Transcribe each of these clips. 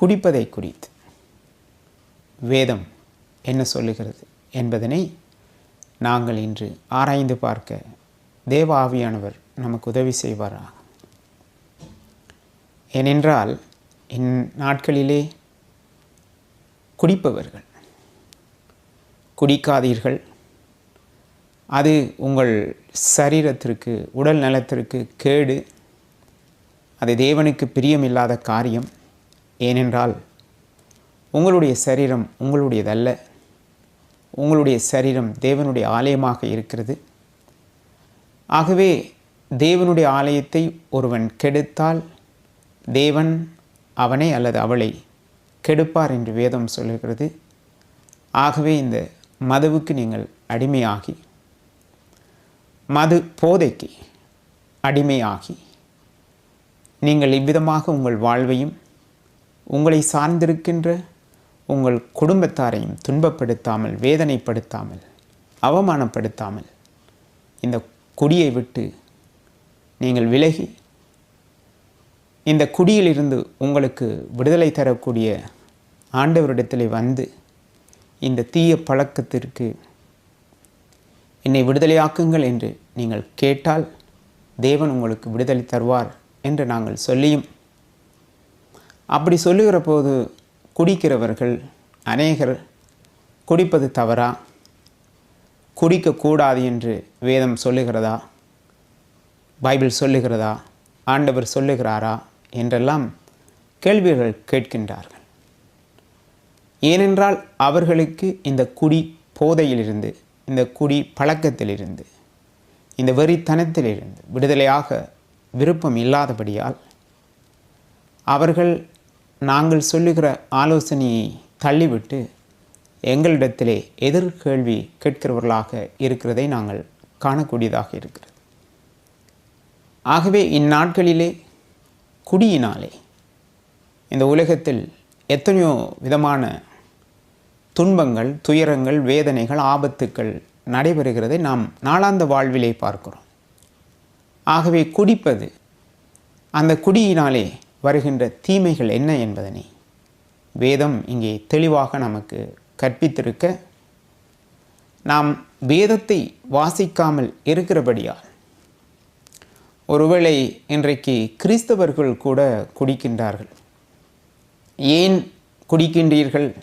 குடிப்பதை குறித்து. வேதம் என்ன சொல்லுகிறது என்பதனை நாங்கள் இன்று ஆராய்ந்து பார்க்க தேவ ஆவியானவர் நமக்கு உதவி செய்வாராக. ஏனென்றால் இந்நாட்களிலே குடிப்பவர்கள் குடிக்காதீர்கள். அது உங்கள் சரீரத்திற்கு உடல் நலத்திற்கு கேடு. அது தேவனுக்கு பிரியமில்லாத காரியம். ஏனென்றால் உங்களுடைய சரீரம் உங்களுடையதல்ல. உங்களுடைய சரீரம் தேவனுடைய ஆலயமாக இருக்கிறது. ஆகவே தேவனுடைய ஆலயத்தை ஒருவன் கெடுத்தால் தேவன் அவனை அல்லது அவளை கெடுப்பார் என்று வேதம் சொல்லுகிறது. ஆகவே இந்த மதுவுக்கு நீங்கள் அடிமையாகி மது போதைக்கு அடிமையாகி நீங்கள் இவ்விதமாக உங்கள் வாழ்வையும் உங்களை சார்ந்திருக்கின்ற உங்கள் குடும்பத்தாரையும் துன்பப்படுத்தாமல் வேதனைப்படுத்தாமல் அவமானப்படுத்தாமல் இந்த குடியை விட்டு நீங்கள் விலகி இந்த குடியிலிருந்து உங்களுக்கு விடுதலை தரக்கூடிய ஆண்டவரிடத்தில் வந்து இந்த தீய பழக்கத்திற்கு என்னை விடுதலையாக்குங்கள் என்று நீங்கள் கேட்டால் தேவன் உங்களுக்கு விடுதலை தருவார் என்று நாங்கள் சொல்லியும் அப்படி சொல்லுகிற போது குடிக்கிறவர்கள் அநேகர் குடிப்பது தவறா? குடிக்கக்கூடாது என்று வேதம் சொல்லுகிறதா? பைபிள் சொல்லுகிறதா? ஆண்டவர் சொல்லுகிறாரா? என்றெல்லாம் கேள்விகள் கேட்கின்றார்கள். ஏனென்றால் அவர்களுக்கு இந்த குடி போதையிலிருந்து இந்த குடி பழக்கத்திலிருந்து இந்த வெறித்தனத்திலிருந்து விடுதலையாக விருப்பம் இல்லாதபடியால் அவர்கள் நாங்கள் சொல்லுகிற ஆலோசனையை தள்ளிவிட்டு எங்களிடத்திலே எதிர்கேள்வி கேட்கிறவர்களாக இருக்கிறதை நாங்கள் காணக்கூடியதாக இருக்கிறது. ஆகவே இந்நாட்களிலே குடியினாலே இந்த உலகத்தில் எத்தனையோ விதமான துன்பங்கள் துயரங்கள் வேதனைகள் ஆபத்துக்கள் நடைபெறுகிறதை நாம் நாளாந்த வாழ்விலே பார்க்கிறோம். ஆகவே குடிப்பது அந்த குடியினாலே வருகின்ற தீமைகள் என்ன என்பதனை வேதம் இங்கே தெளிவாக நமக்கு கற்பித்திருக்க நாம் வேதத்தை வாசிக்காமல் இருக்கிறபடியால் ஒருவேளை இன்றைக்கு கிறிஸ்தவர்கள் கூட குடிக்கின்றார்கள். ஏன் குடிக்கின்றீர்கள்?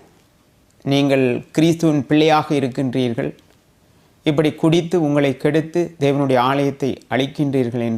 நீங்கள் கிறிஸ்துவின் பிள்ளையாக இருக்கின்றீர்கள். இப்படி குடித்து உங்களை கெடுத்து தேவனுடைய ஆலயத்தை அழிக்கின்றீர்கள் என்று